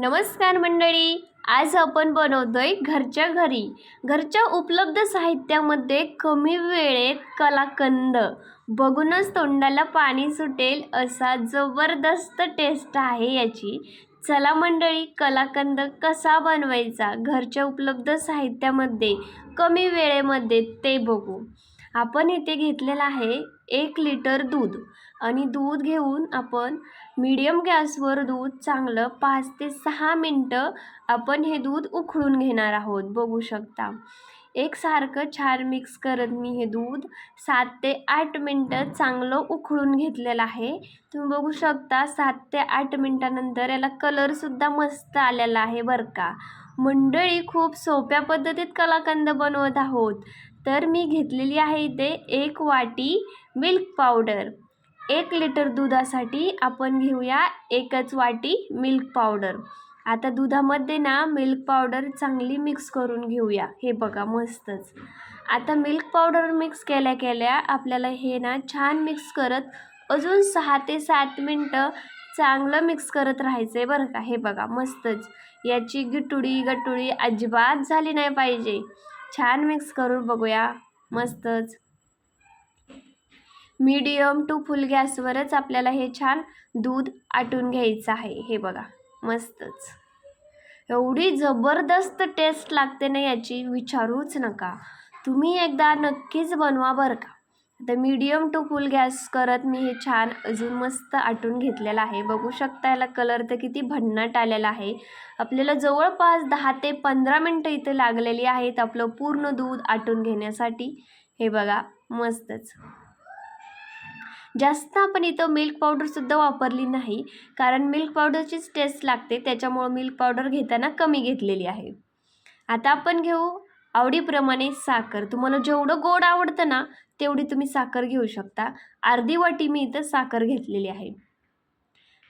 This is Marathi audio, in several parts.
नमस्कार मंडळी आज आपण बनवतोय घरच्या घरी. घरच्या उपलब्ध साहित्यामध्ये कमी वेळेत कलाकंद. बघूनच तोंडाला पाणी सुटेल असा जबरदस्त टेस्ट आहे याची. चला मंडळी कलाकंद कसा बनवायचा घरच्या उपलब्ध साहित्यामध्ये कमी वेळेमध्ये ते बघू. आपण इथे घेतलेलं आहे एक लिटर दूध आणि दूध घेऊन आपण मीडियम गॅसवर दूध चांगलं पाच ते सहा मिनटं आपण हे दूध उकळून घेणार आहोत. बघू शकता. एकसारखं छान मिक्स करत मी हे दूध. सात ते आठ मिनटं चांगलं उकळून घेतलेलं आहे. तुम्ही बघू शकता सात ते आठ मिनटानंतर याला कलरसुद्धा मस्त आलेला आहे बरं का. मंडळी खूप सोप्या पद्धतीत कलाकंद बनवत आहोत. तर मी घेतलेली आहे इथे एक वाटी मिल्क पावडर एक लिटर दुधासाठी आपण घेऊया एकच वाटी मिल्क पावडर आता दुधामध्ये ना मिल्क पावडर चांगली मिक्स करून घेऊया. हे बघा मस्तच. आता मिल्क पावडर मिक्स केल्या केल्या आपल्याला हे ना छान मिक्स करत अजून सहा ते सात मिनटं चांगलं मिक्स करत राहायचं आहे बरं का. हे बघा मस्तच. याची गिटुडी गटुडी अजिबात झाली नाही पाहिजे. छान मिक्स करून बघूया. मस्तच. मीडियम टू फुल गॅसवरच आपल्याला हे छान दूध आटून घ्यायचं आहे. हे बघा मस्तच. एवढी जबरदस्त टेस्ट लागते ना याची विचारूच नका. तुम्ही एकदा नक्कीच बनवा बरं का. आता मीडियम टू फुल गॅस करत मी हे छान अजून मस्त आटून घेतलेलं आहे. बघू शकता याला कलर तर किती भन्नाट आलेला आहे. आपल्याला जवळपास दहा ते पंधरा मिनटं इथे लागलेली आहेत आपलं पूर्ण दूध आटून घेण्यासाठी. हे बघा मस्तच. जास्त आपण इथं मिल्क पावडरसुद्धा वापरली नाही कारण मिल्क पावडरचीच टेस्ट लागते त्याच्यामुळं मिल्क पावडर घेताना कमी घेतलेली आहे. आता आपण घेऊ आवडीप्रमाणे साखर. तुम्हाला जेवढं गोड आवडतं ना तेवढी तुम्ही साखर घेऊ शकता. अर्धी वाटी मी इथं साखर घेतलेली आहे.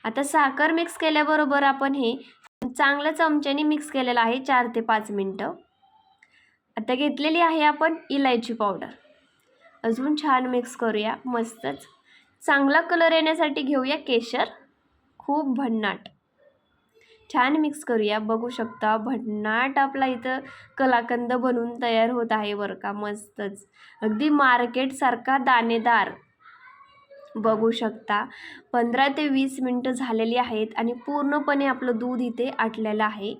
आता साखर मिक्स केल्याबरोबर आपण हे चांगल्या चमच्याने मिक्स केलेलं आहे चार ते पाच मिनटं. आता घेतलेली आहे आपण इलायची पावडर अजून छान मिक्स करूया. मस्तच. चांगला कलर येण्यासाठी घेऊया केशर. खूप भन्नाट. छान मिक्स करूया. बघू शकता भन्नाट आपला इथं कलाकंद बनवून तयार होत आहे बरं का मस्तच. अगदी मार्केटसारखा दाणेदार. बघू शकता पंधरा ते वीस मिनटं झालेली आहेत आणि पूर्णपणे आपलं दूध इथे आटलेलं आहे.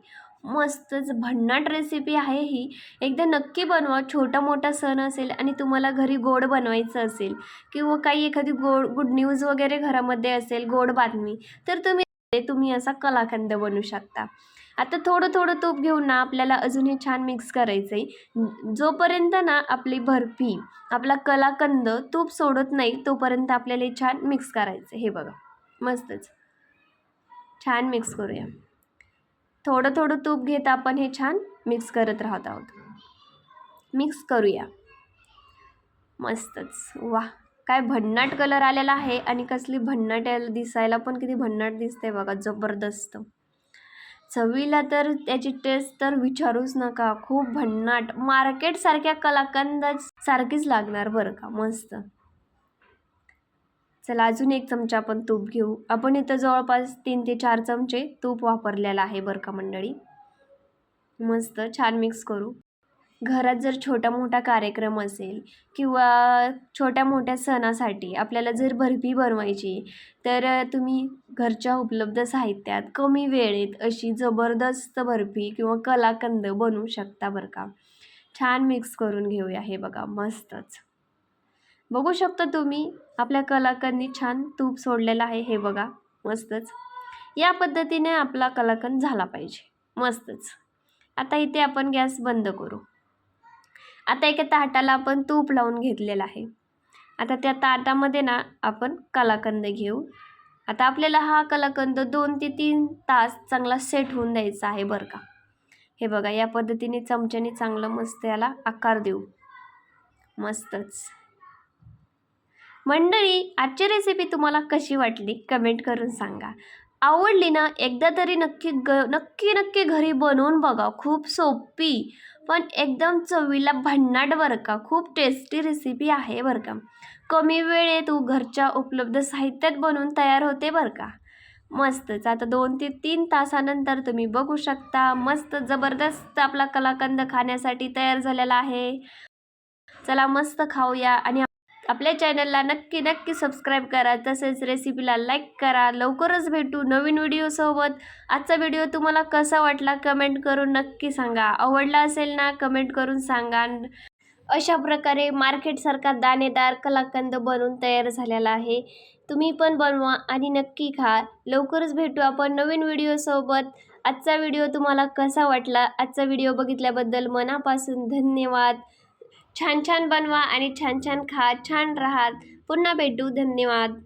मस्तच भन्नाट रेसिपी आहे ही. एकदा नक्की बनवा छोटा मोठा सण असेल आणि तुम्हाला घरी गोड बनवायचं असेल किंवा काही एखादी गोड गुड न्यूज वगैरे घरामध्ये असेल गोड बातमी तर तुम्ही ते तुम्ही असा कलाकंद बनवू शकता. आता थोडं थोडं तूप घेऊन ना आपल्याला अजूनही छान मिक्स करायचं आहे जोपर्यंत ना आपली बर्फी आपला कलाकंद तूप सोडत नाही तोपर्यंत आपल्याला हे छान मिक्स करायचं हे बघा मस्तच. छान मिक्स करूया. थोडं थोडं तूप घेत आपण हे छान मिक्स करत राहत आहोत. मिक्स करूया. मस्तच. वा काय भन्नाट कलर आलेला आहे आणि कसली भन्नाट दिसायला पण किती भन्नाट दिसते बघा जबरदस्त. चवीला तर त्याची टेस्ट तर विचारूच नका खूप भन्नाट. मार्केटसारख्या कलाकंद सारखीच लागणार बरं का मस्त. चला अजून एक चमचा आपण तूप घेऊ. आपण इथं जवळपास तीन ते चार चमचे तूप वापरलेलं आहे बरं का मंडळी. मस्त छान मिक्स करू. घरात जर छोटा मोठा कार्यक्रम असेल किंवा छोट्या मोठ्या सणासाठी आपल्याला जर बर्फी बनवायची तर तुम्ही घरच्या उपलब्ध साहित्यात कमी वेळेत अशी जबरदस्त बर्फी किंवा कलाकंद बनवू शकता बरं का. छान मिक्स करून घेऊया हे बघा मस्तच. बघू शकता तुम्ही आपल्या कलाकंदी छान तूप सोडलेलं आहे हे बघा मस्तच. या पद्धतीने आपला कलाकंद झाला पाहिजे मस्तच. आता इथे आपण गॅस बंद करू. आता एका ताटाला आपण तूप लावून घेतलेलं आहे. आता त्या ताटामध्ये ना आपण कलाकंद घेऊ. आता आपल्याला हा कलाकंद दोन ते तीन तास चांगला सेट होऊन द्यायचा आहे बरं का. हे बघा या पद्धतीने चमच्याने चांगलं मस्त याला आकार देऊ. मस्तच. मंडळी आजची रेसिपी तुम्हाला कशी वाटली? कमेंट करून सांगा. आवडली ना? एकदा तरी नक्की ग नक्की नक्की घरी बनवून बघा. खूप सोपी पण एकदम चवीला भन्नाट बरं का. खूप टेस्टी रेसिपी आहे बरं का. कमी वेळेत घरच्या उपलब्ध साहित्यात बनवून तयार होते बरं का. मस्तच आता दोन ते तीन तासानंतर तुम्ही बघू शकता. मस्त जबरदस्त आपला कलाकंद खाण्यासाठी तयार झालेला आहे. चला मस्त खाऊया आणि आपल्या चॅनलला नक्की नक्की सबस्क्राईब करा तसेच रेसिपीला लाईक करा. लवकरच भेटू नवीन व्हिडिओसोबत आजचा व्हिडिओ तुम्हाला कसा वाटला कमेंट करून नक्की सांगा. आवडला असेल ना कमेंट करून सांगा. अशा प्रकारे मार्केटसारखा दाणेदार कलाकंद बनवून तयार झालेला आहे. तुम्ही पण बनवा आणि नक्की खा. लवकरच भेटू आपण नवीन व्हिडिओसोबत आजचा व्हिडिओ तुम्हाला कसा वाटला? आजचा व्हिडिओ बघितल्याबद्दल मनापासून धन्यवाद. छान छान बनवा आणि छान छान खा छान राहा पुन्हा भेटू. धन्यवाद.